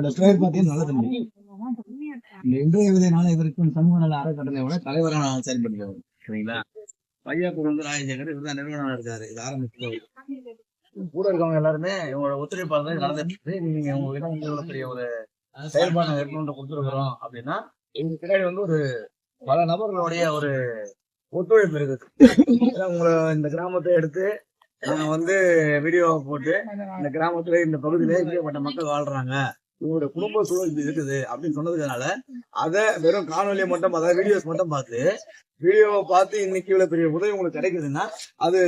இவரோட பேர் பார்த்தீங்கன்னா நல்ல தம்பி இந்த இன்றைய விதையினால இவருக்கும் சமூக நல அறக்கட்டளையோட தலைவராக நான் செயல்படுகிறேன் சரிங்களா? பையா குழந்தை ராஜசேகர் இவர் தான் நிறுவனம் இருக்காரு. இது ஆரம்பிச்சு கூட இருக்கவங்க எல்லாருமே இவங்களோட ஒத்துழைப்பாக தான் நடந்துட்டு இருக்கு. நீங்க உங்ககிட்ட உங்களோட பெரிய ஒரு செயல்பாடு எடுக்கணும்னு கொடுத்துருக்குறோம் அப்படின்னா எங்க பின்னாடி வந்து ஒரு பல நபர்களுடைய ஒரு ஒத்துழைப்பு இருக்குது. உங்களை இந்த கிராமத்தை எடுத்து நாங்க வந்து வீடியோ போட்டு இந்த கிராமத்துல இந்த பகுதியில இப்படிப்பட்ட மக்கள் வாழ்றாங்க. இவங்களோட குடும்ப சூழல் இது இருக்குது அப்படின்னு சொன்னதுனால அதை வெறும் காணொலியை மட்டும் அதாவது வீடியோஸ் மட்டும் பார்த்து வீடியோவை பார்த்து இன்னைக்கு இவ்வளவு பெரிய உதவி உங்களுக்கு கிடைக்குதுன்னா அது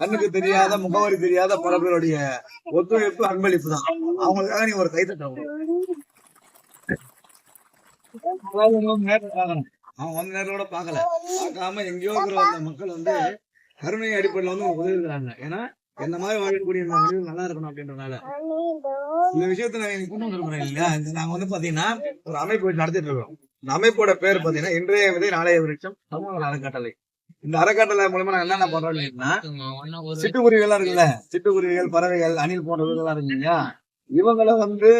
கண்ணுக்கு தெரியாத முகவரி தெரியாத பல பேருடைய ஒத்துழைப்பு அன்பளிப்பு தான். அவங்களுக்காக நீ ஒரு கைத்தட்ட அவன் வந்து நேரோட பார்க்கல. பார்க்காம எங்கேயோ இருக்கிற அந்த மக்கள் வந்து கருணை அடிப்படையில் வந்து உதவி இருக்கிறாங்க ஏன்னா என்ன மாதிரி வாழக்கூடிய மனிதர்கள் நல்லா இருக்கணும் அப்படின்றனால. இந்த விஷயத்த நான் இன்னைக்கு கொண்டு இல்லையா? நாங்க வந்து பாத்தீங்கன்னா ஒரு அமைப்பு வச்சு நடத்திட்டு இருக்கோம். இந்த அமைப்போட பேர் பாத்தீங்கன்னா இன்றைய விதை நாளைய விருட்சம் சமூக அறக்கட்டளை. இந்த அறக்கட்டளை மூலமா நாங்க என்னென்ன பண்றோம் அப்படின்னா சிட்டுக்குருவிகள் இருக்குல்ல? சிட்டுக்குருவிகள் பறவைகள் அணில் போன்றவர்கள் இருக்கு இல்லையா? இவங்கள வந்து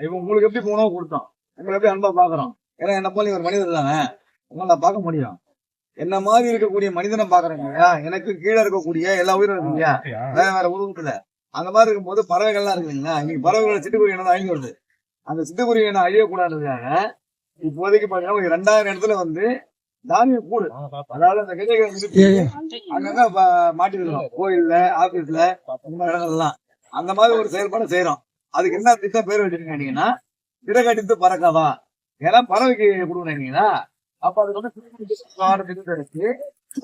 இவங்க உங்களுக்கு எப்படி உணவு கொடுத்தோம்? எங்களை எப்படி அன்பா பாக்குறோம்? ஏன்னா என்ன போல ஒரு மனிதர் தானே. உங்களை பார்க்க முடியும். என்ன மாதிரி இருக்கக்கூடிய மனிதனை பாக்குறேங்க இல்லையா எனக்கு கீழே இருக்கக்கூடிய எல்லா உயிரும் இருக்கு இல்லையா வேற வேற உருவத்துல அந்த மாதிரி இருக்கும்போது பறவைகள்லாம் இருக்கு இல்லைங்களா? இன்னைக்கு பறவைகளை சிட்டுக்குருவி இனம் அழிஞ்சு வருது? அந்த சிட்டுக்குருவி இனம் அழியக்கூடாதுக்காக இப்போதைக்கு பாத்தீங்கன்னா ஒரு ரெண்டாயிரம் இடத்துல வந்து தானிய கூடு. அதாவது அந்த கிளைகள் நிறுத்தி அங்கங்க ப- மாட்டிருக்கிறோம் கோயில்ல ஆபீஸ்ல இந்த மாதிரி இடங்கள்லாம். அந்த மாதிரி ஒரு செயல்பாடு செய்யறோம் அதுக்கு என்ன திட்டம் பேர் வச்சிருக்கீங்கன்னா திடக்கடித்து பறக்கவா? ஏன்னா பறவைக்கு கொடுக்குறீங்களா அப்ப அதுக்கு வந்து இருக்கு.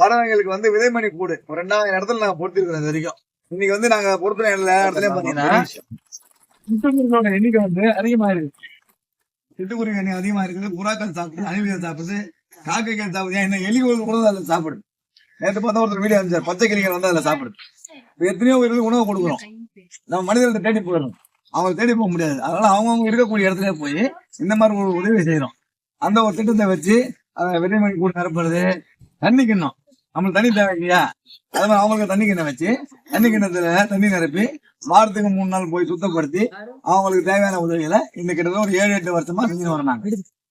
பறவைங்களுக்கு வந்து விதைமணி கூடு. ஒரு ரெண்டாயிரம் இடத்துல நாங்க பொறுத்திருக்கிறோம் இது வரைக்கும். இன்னைக்கு வந்து நாங்க பொறுத்துற எல்லா இடத்துலயும் பாத்தீங்கன்னா எண்ணிக்கை வந்து அதிகமா இருக்கு. சிட்டுக்குருவி எண்ணெய் அதிகமா இருக்குது. புறாக்கள் சாப்பிடுது அணில்கள் சாப்பிடுது காக்கைகள் சாப்பிடுது. என்ன எலிகள் கூட அதில் சாப்பிடுது. நேற்று பார்த்தா ஒருத்தர் வீடியோ அனுப்பிச்சார். பச்சை கிளிகள் வந்து அதில் சாப்பிடுது. இப்ப எத்தனையோ உயிர்களுக்கு உணவு கொடுக்குறோம். நம்ம மனிதர்கிட்ட தேடி போயிடணும் அவங்க தேடி போக முடியாது. அதனால அவங்கவுங்க இருக்கக்கூடிய இடத்துல போய் இந்த மாதிரி ஒரு உதவி செய்யறோம். அந்த ஒரு திட்டத்தை வச்சு அதை விதைமணி கூட நிரப்புறது. தண்ணி கிண்ணம். நம்மளுக்கு தண்ணி தேவை இல்லையா அது மாதிரி அவங்களுக்கு தண்ணி கிண்ணம் வச்சு தண்ணி கிண்ணத்துல தண்ணி நிரப்பி வாரத்துக்கு மூணு நாள் போய் சுத்தப்படுத்தி அவங்களுக்கு தேவையான உதவிகளை இந்த கிட்டத்தட்ட ஒரு ஏழு எட்டு வருஷமா செஞ்சு வராங்க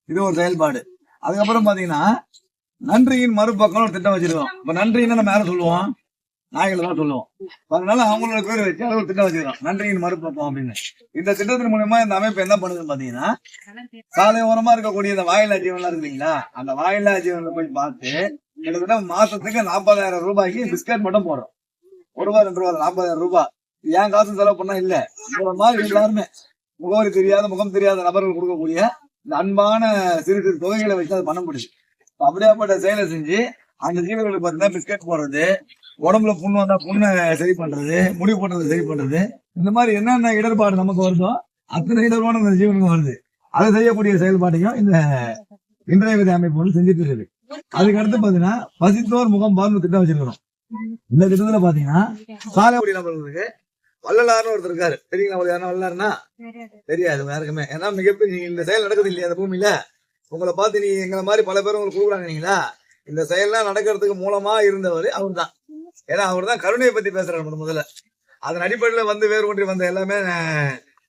இது ஒரு செயல்பாடு. அதுக்கப்புறம் பாத்தீங்கன்னா நன்றியின் மறுபக்கம் ஒரு திட்டம் வச்சிருக்கோம். இப்ப நன்றின்னு நம்ம யாரும் சொல்லுவோம்? நாய்களை தான் சொல்லுவோம். அதனால அவங்களோட பேர் வச்சு அது ஒரு திட்டம் வச்சிருக்கோம் நன்றியின் மறுபக்கம் அப்படின்னு. இந்த திட்டத்தின் மூலயமா இந்த அமைப்பு என்ன பண்ணுதுன்னு பாத்தீங்கன்னா சாலை ஓரமா இருக்கக்கூடிய இந்த வாயிலா ஜீவன்லாம் இருக்கு இல்லைங்களா? அந்த வாயிலா ஜீவன்ல போய் பார்த்து கிட்டத்தட்ட மாசத்துக்கு நாற்பதாயிரம் ரூபாய்க்கு பிஸ்கட் மட்டும் போடுறோம். ஒரு ரூபா ரெண்டு ரூபா நாற்பதாயிரம் ரூபாய். ஏன் காசு செலவு பண்ணா இல்ல? இந்த மாதிரி எல்லாருமே. முகவரி தெரியாத முகம் தெரியாத நபர்கள் கொடுக்கக்கூடிய இந்த அன்பான சிறு சிறு தொகைகளை வச்சு அதை பண்ண முடியுது. அப்படியாப்பட்ட செயலை செஞ்சு அந்த ஜீவர்களுக்கு பார்த்தீங்கன்னா பிஸ்கட் போடுறது உடம்புல புண்ணு வந்தா புண்ணை சரி பண்றது முடி போடுறது சரி பண்றது. இந்த மாதிரி என்னென்ன இடர்பாடு நமக்கு வருதோ அத்தனை இடர்பாடு அந்த ஜீவனுக்கு வருது. அதை செய்யக்கூடிய செயல்பாட்டையும் இந்த இன்றைய விதை அமைப்பு வந்து செஞ்சுட்டு இருக்குது. அதுக்கு அடுத்து பாத்தீங்கன்னா பசித்தோர் முகம் பார்ந்து திட்டம் வச்சிருக்கிறோம். இந்த திட்டத்துல பாத்தீங்கன்னா சாலைக்குடி நபர்களுக்கு வள்ளலார்னு ஒருத்தர் இருக்காரு. தெரியுங்களா உங்களுக்கு யாரும் வள்ளலார்னா? தெரியாது யாருக்குமே. ஏன்னா மிகப்பெரிய இந்த செயல் நடக்குது இல்லையா? அந்த பூமியில. உங்களை பார்த்து நீ எங்களை மாதிரி பல பேர் உங்களுக்கு கொடுக்குறாங்க நீங்களா இந்த செயல்லாம் நடக்கிறதுக்கு மூலமா இருந்தவர் அவர் தான் ஏன்னா அவர் தான் கருணையை பத்தி பேசுறாரு முதல் முதல்ல. அதன் அடிப்படையில வந்து வேறு ஒன்றி வந்த எல்லாமே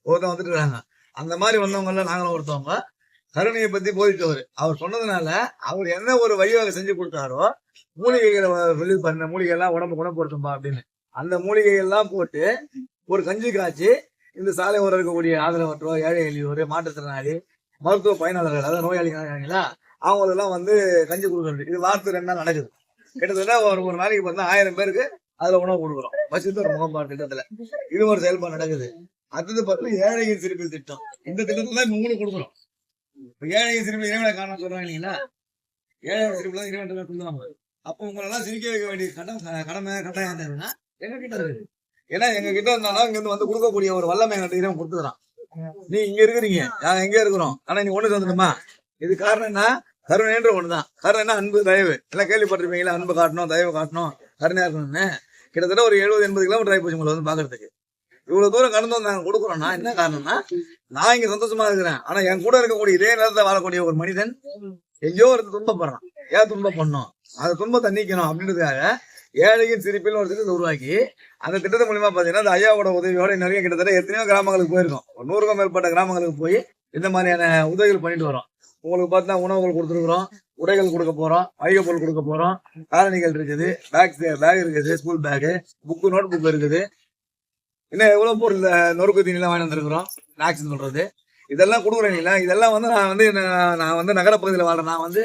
ஒருத்தன் வந்துட்டு இருக்காங்க. அந்த மாதிரி வந்தவங்க எல்லாம் நாங்களும் ஒருத்தவங்க. கருணையை பத்தி போதித்தவர் அவர் சொன்னதுனால அவர் என்ன ஒரு வழிவகை செஞ்சு கொடுத்தாரோ மூலிகைகளை வெளி பண்ண மூலிகை எல்லாம் உடம்பு குணப்படுத்தும்பா அப்படின்னு. அந்த மூலிகை எல்லாம் போட்டு ஒரு கஞ்சி காய்ச்சி இந்த சாலை ஓரம் இருக்கக்கூடிய ஆதரவற்றோ ஏழை எளியோர் மாற்றுத்திறனாளி மருத்துவ பயனாளர்கள் அதாவது நோயாளிகள் இருக்காங்களா அவங்களெல்லாம் வந்து கஞ்சி கொடுக்குறது இது வாரத்துக்கு ரெண்டு நாள் நடக்குது. கிட்டத்தட்ட ஒரு ஒரு நாளைக்கு பார்த்தா ஆயிரம் பேருக்கு அதுல உணவு கொடுக்குறோம். வசதி ஒரு முகம்பாடு திட்டத்துல. இது ஒரு செயல்பாடு நடக்குது. அடுத்தது பார்த்தா ஏழையின் சிறுபி திட்டம். இந்த திட்டத்துல தான் மூணு கொடுக்குறோம். இப்ப ஏழையின் சிறுபி இறைவனை காரணம் சொல்றாங்க இல்லைங்களா? ஏழை சிறுபி தான் இறைவன் சொல்லுவாங்க. அப்போ உங்களெல்லாம் சிரிக்க வைக்க வேண்டிய கடன் கடமை கட்டாயம் தேவைன்னா எங்க கிட்ட இருக்குது ஏன்னா எங்க கிட்ட இருந்தாலும் இங்க இருந்து வந்து கொடுக்கக்கூடிய ஒரு வல்லமை எங்கிட்ட இறைவன் கொடுத்துக்கிறான். நீ இங்க இருக்கிறீங்க. நாங்க எங்க இருக்கிறோம். ஆனா நீ ஒண்ணு தந்துடுமா இது காரணம் என்ன? கருணைன்ற ஒன்று தான் கருணைனா அன்பு தயவு. எல்லாம் கேள்விப்பட்டிருப்பீங்களா? அன்பு காட்டணும் தயவு காட்டணும். கருணையா இருக்கணும்னு. கிட்டத்தட்ட ஒரு எழுபது எண்பது கிலோமீட்டர் ஆகி போச்சு உங்களை வந்து பாக்குறதுக்கு இவ்வளவு தூரம் கடந்து வந்து நாங்க கொடுக்குறோம்னா என்ன காரணம்னா நான் இங்க சந்தோஷமா இருக்கிறேன். ஆனா என் கூட இருக்கக்கூடிய இதே நேரத்தில் வாழக்கூடிய ஒரு மனிதன் எங்கேயோ ஒரு துன்பப்படுறான் ஏன் துன்பம் பண்ணும்? அந்த துன்பத்தை நீக்கணும் அப்படின்றதுக்காக ஏழையின் சிரிப்பில் ஒரு திட்டத்தை உருவாக்கி அந்த திட்டத்தை மூலியமா பாத்தீங்கன்னா அந்த ஐயாவோட உதவியோட நிறைய கிட்டத்தட்ட எத்தனையோ கிராமங்களுக்கு போயிருக்கோம். ஒரு நூறுக்கும் மேற்பட்ட கிராமங்களுக்கு போய் இந்த மாதிரியான உதவிகள் பண்ணிட்டு வரோம். உங்களுக்கு பார்த்தா உணவுகள் கொடுத்துருக்குறோம். உடைகள் கொடுக்க போறோம். மளிகை பொருள் கொடுக்க போறோம். காலணிகள் இருக்குது. பேக் பேக் இருக்குது. School bag book note book இருக்குது. இன்னும் எவ்வளோ பொருள் இந்த நொறுக்கு தீனிலாம் வாங்கி வந்துருக்குறோம். ஸ்நாக்ஸ் சொல்றது. இதெல்லாம் கொடுக்குறீங்களா இதெல்லாம் வந்து நான் வந்து நான் நான் வந்து நகரப்பகுதியில் வாழ்கிறேன் நான் வந்து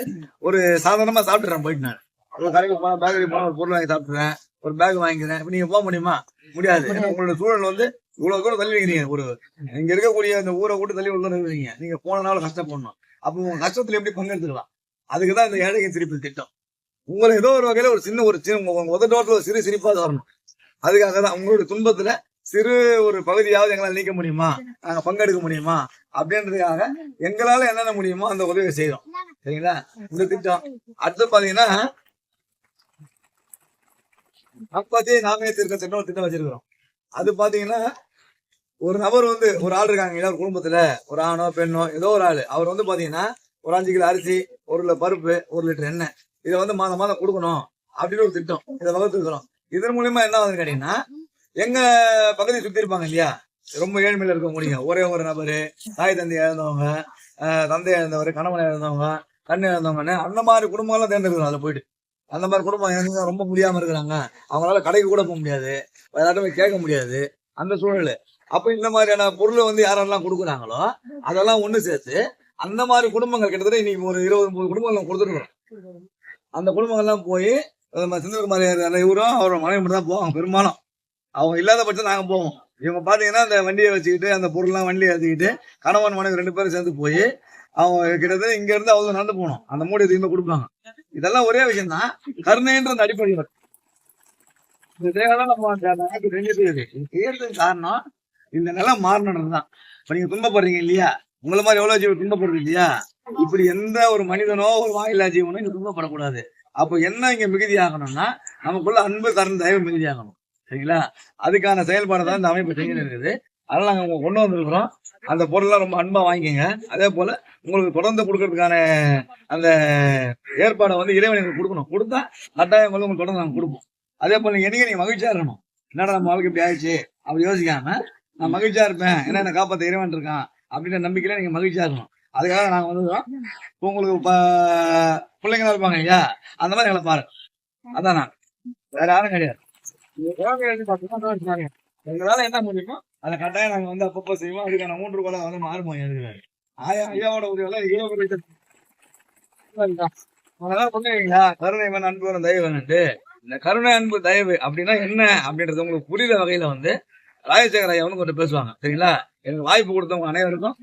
ஒரு சாதாரணமாக சாப்பிட்டுறேன் போயிட்டு நான். ஒரு கடைக்கு போனால் பேக்கரி போனால் ஒரு பொருள் வாங்கி சாப்பிட்றேன் ஒரு பேக் வாங்கிக்கிறேன். இப்போ நீங்கள் போக முடியுமா? முடியாது. உங்களோட சூழல் வந்து இவ்வளவு கூட தள்ளி வைக்கிறீங்க ஒரு இங்க இருக்கக்கூடிய அந்த ஊரை கூட தள்ளி உள்ள இருக்கிறீங்க நீங்க போனனால கஷ்டப்படணும். அப்போ உங்க கஷ்டத்துல எப்படி பங்கெடுத்துக்கலாம் அதுக்குதான் இந்த ஏழைகள் சிரிப்பு திட்டம். உங்களை ஏதோ ஒரு வகையில ஒரு சின்ன ஒரு சின்ன உங்க உதட்டோட்டத்துல ஒரு சிறு சிரிப்பா வரணும் அதுக்காக தான் உங்களுடைய துன்பத்துல சிறு ஒரு பகுதியாவது எங்களால் நீக்க முடியுமா? நாங்க பங்கெடுக்க முடியுமா? அப்படின்றதுக்காக எங்களால என்னென்ன முடியுமோ அந்த உதவியை செய்யறோம். சரிங்களா? இந்த திட்டம். அடுத்து பாத்தீங்கன்னா அப்பத்தே நாமே திருக்க திட்டம் ஒரு திட்டம் வச்சிருக்கிறோம். அது பாத்தீங்கன்னா ஒரு நபர் வந்து ஒரு ஆள் இருக்காங்க இல்ல ஒரு குடும்பத்துல. ஒரு ஆணோ பெண்ணோ ஏதோ ஒரு ஆள். அவர் வந்து பாத்தீங்கன்னா ஒரு அஞ்சு கிலோ அரிசி ஒரு கிலோ பருப்பு ஒரு லிட்டர் எண்ணெய். இதை வந்து மாதம் மாதம் கொடுக்கணும் அப்படின்னு ஒரு திட்டம். இதை வகுத்துருக்கிறோம் இதன் மூலியமா என்ன ஆகுதுன்னு கேட்டீங்கன்னா எங்க பகுதியை சுத்தி இருப்பாங்க இல்லையா? ரொம்ப ஏழ்மையில இருக்க முடியும் ஒரே ஒரு நபரு தாய் தந்தை இழந்தவங்க தந்தை இழந்தவர் கணவன் இழந்தவங்க கண்ணு இழந்தவங்கன்னு அந்த மாதிரி குடும்பம் எல்லாம் தேர்ந்தெடுக்கணும் அதில் போயிட்டு. அந்த மாதிரி குடும்பம் எங்க ரொம்ப முடியாம இருக்கிறாங்க. அவங்களால கடைக்கு கூட போக முடியாது. எல்லாருமே கேட்க முடியாது. அந்த சூழல் அப்ப இந்த மாதிரியான பொருளை வந்து யாரெல்லாம் கொடுக்குறாங்களோ அதெல்லாம் ஒண்ணு சேர்த்து அந்த மாதிரி குடும்பங்கள் கிட்டத்தட்ட இன்னைக்கு ஒரு இருபது முப்பது குடும்பங்கள் கொடுத்துருக்கோம் அந்த குடும்பங்கள்லாம் போய் நம்ம செந்தில்குமார் இவரும் அவரோட மனைவி மட்டும் தான் போவாங்க பெரும்பாலும். அவங்க இல்லாத பட்சம் நாங்க போவோம். இவங்க பாத்தீங்கன்னா அந்த வண்டியை வச்சுக்கிட்டு அந்த பொருள்லாம் வண்டியை ஏற்றிக்கிட்டு கணவன் மனைவி ரெண்டு பேரும் சேர்ந்து போய் அவங்க கிட்டத்தட்ட இங்க இருந்து அவங்க நடந்து போகணும். அந்த மூடி திரும்ப கொடுப்பாங்க. இதெல்லாம் ஒரே விஷயம் தான் கருணைன்ற அந்த அடிப்படையில். இந்த தேவைதான் நம்ம அந்த காரணம் இந்த நிலம் மாறணும் தான். இப்ப நீங்க துன்பப்படுறீங்க இல்லையா? உங்களை மாதிரி எவ்வளவு ஜீவன் துன்பப்படுறது இல்லையா? இப்படி எந்த ஒரு மனிதனோ ஒரு வாயிலா ஜீவனோ இங்க துன்பப்படக்கூடாது. அப்போ என்ன இங்க மிகுதி ஆகணும்னா நமக்குள்ள அன்பு கருண் தயவு மிகுதி ஆகணும் சரிங்களா? அதுக்கான செயல்பாடு தான் இந்த அமைப்பு செஞ்சு இருக்குது. அதெல்லாம் நாங்க உங்க கொண்டு வந்திருக்கிறோம். அந்த பொருள்லாம் ரொம்ப அன்பா வாங்கிக்கோங்க. அதே போல உங்களுக்கு தொடர்ந்து கொடுக்கறதுக்கான அந்த ஏற்பாடை வந்து இறைவனுக்கு கொடுக்கணும். கொடுத்தா கட்டாயம் வந்து உங்களுக்கு தொடர்ந்து நாங்க கொடுப்போம். அதே போல நீங்க என்னைக்கு நீங்க மகிழ்ச்சியா இருக்கணும். என்னடா நம்ம வாழ்க்கை இப்படி ஆயிடுச்சு? அப்படி யோசிக்காம நான் மகிழ்ச்சியா இருப்பேன். ஏன்னா என்ன காப்பாத்த இறைவன் இருக்கான். அப்படின்ற நம்பிக்கையில நீங்க மகிழ்ச்சியா இருக்கணும். அதுக்காக நாங்க வந்து உங்களுக்கு பிள்ளைங்களா இருப்பாங்க ஐயா அந்த மாதிரி எங்களை பாருங்க. அதான்? நான் வேற யாரும் கிடையாது. எங்களால என்ன முடியுமோ அதை கட்டாயம் நாங்க வந்து அப்பப்போ செய்வோம். அதுக்கான மூன்று கோலா வந்து மாறுமோ எதுக்காரு ஆயா ஐயாவோட உதவியெல்லாம் ஐயா ஒரு கருணை வேணும் அன்பு வேணும் தயவு இந்த கருணை அன்பு தயவு அப்படின்னா என்ன அப்படின்றது உங்களுக்கு புரியுற வகையில வந்து ராஜசேகர் ஐயா வந்து கொஞ்சம் பேசுவாங்க. சரிங்களா? எனக்கு வாய்ப்பு கொடுத்தவங்க அனைவருக்கும்